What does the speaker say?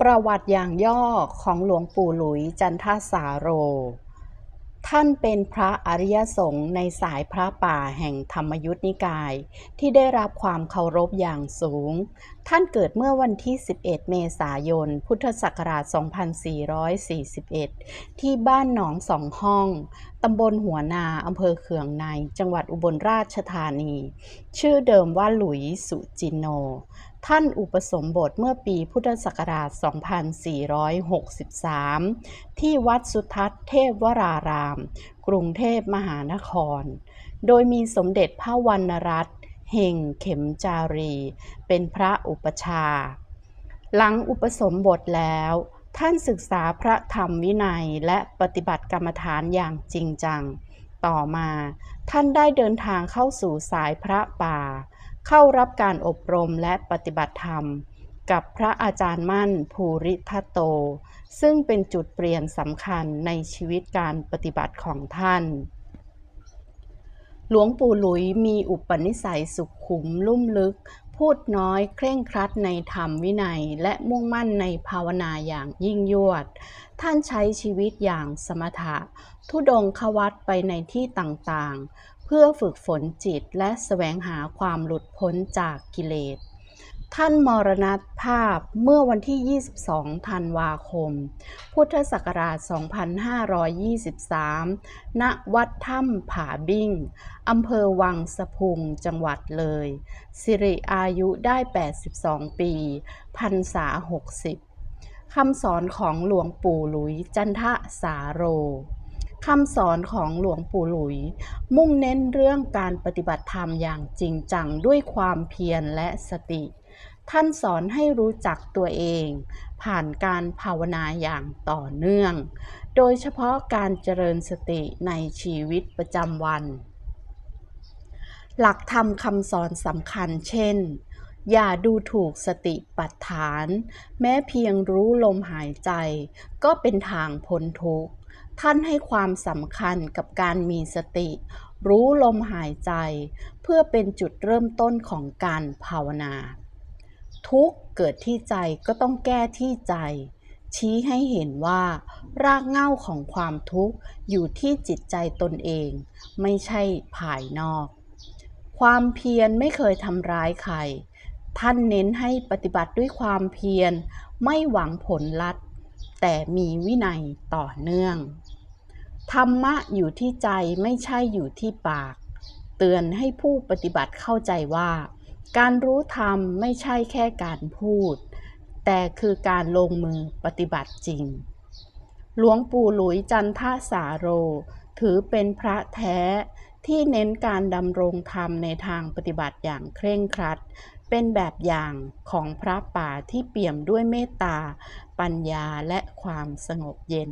ประวัติอย่างย่อของหลวงปู่หลุยจันทสาโร ท่านเป็นพระอริยสงฆ์ในสายพระป่าแห่งธรรมยุทธนิกาย ที่ได้รับความเคารพอย่างสูง ท่านเกิดเมื่อวันที่ 11 เมษายน พุทธศักราช 2441 ที่บ้านหนองสองห้อง ตำบลหัวนา อำเภอเขืองใน จังหวัดอุบลราชธานี ชื่อเดิมว่าหลุยสุจินโนท่านอุปสมบทเมื่อปีพุทธศักราช 2463 ที่วัดสุทัศน์เทพวราราม กรุงเทพมหานคร โดยมีสมเด็จพระวรรณรัตน์เฮงเข็มจารี เป็นพระอุปชา หลังอุปสมบทแล้ว ท่านศึกษาพระธรรมวินัยและปฏิบัติกรรมฐานอย่างจริงจัง ต่อมา ท่านได้เดินทางเข้าสู่สายพระป่า เข้ารับการอบรมและปฏิบัติธรรม กับพระอาจารย์มั่นภูริทัตโต ซึ่งเป็นจุดเปลี่ยนสำคัญในชีวิตการปฏิบัติของท่าน หลวงปู่หลุยมีอุปนิสัยสุขุมลุ่มลึก พูดน้อยเคร่งครัดในธรรมวินัย และมุ่งมั่นในภาวนาอย่างยิ่งยวด ท่านใช้ชีวิตอย่างสมถะ ทุดงควัตไปในที่ต่างๆ เพื่อฝึกฝนจิตและแสวงหาความหลุดพ้นจากกิเลส ท่านมรณภาพเมื่อวันที่ 22 ธันวาคม พุทธศักราช 2523 ณ วัดถ้ำผาบิ้ง อำเภอวังสะพุง จังหวัดเลย สิริอายุได้ 82 ปีพรรษา 60คำสอนของหลวงปู่หลุยจันทะสาโร คำสอนของหลวงปู่หลุย มุ่งเน้นเรื่องการปฏิบัติธรรมอย่างจริงจังด้วยความเพียรและสติ ท่านสอนให้รู้จักตัวเอง ผ่านการภาวนาอย่างต่อเนื่อง โดยเฉพาะการเจริญสติในชีวิตประจำวัน หลักธรรมคำสอนสำคัญเช่น อย่าดูถูกสติปัฏฐาน แม้เพียงรู้ลมหายใจ ก็เป็นทางพ้นทุกข์ ท่านให้ความสำคัญกับการมีสติ รู้ลมหายใจ เพื่อเป็นจุดเริ่มต้นของการภาวนา ทุกเกิดที่ใจก็ต้องแก้ที่ใจ ชี้ให้เห็นว่า รากเหง้าของความทุกข์อยู่ที่จิตใจตนเอง ไม่ใช่ภายนอกความเพียรไม่เคยทำร้ายใคร ท่านเน้นให้ปฏิบัติด้วยความเพียร ไม่หวังผลลัดแต่มีวินัยต่อเนื่อง ธรรมะอยู่ที่ใจไม่ใช่อยู่ที่ปาก เตือนให้ผู้ปฏิบัติเข้าใจว่า การรู้ธรรมไม่ใช่แค่การพูด แต่คือการลงมือปฏิบัติจริง หลวงปู่หลุยจันทสาโร ถือเป็นพระแท้ ที่เน้นการดำรงธรรมในทางปฏิบัติอย่างเคร่งครัด เป็นแบบอย่างของพระป่าที่เปี่ยมด้วยเมตตา ปัญญาและความสงบเย็น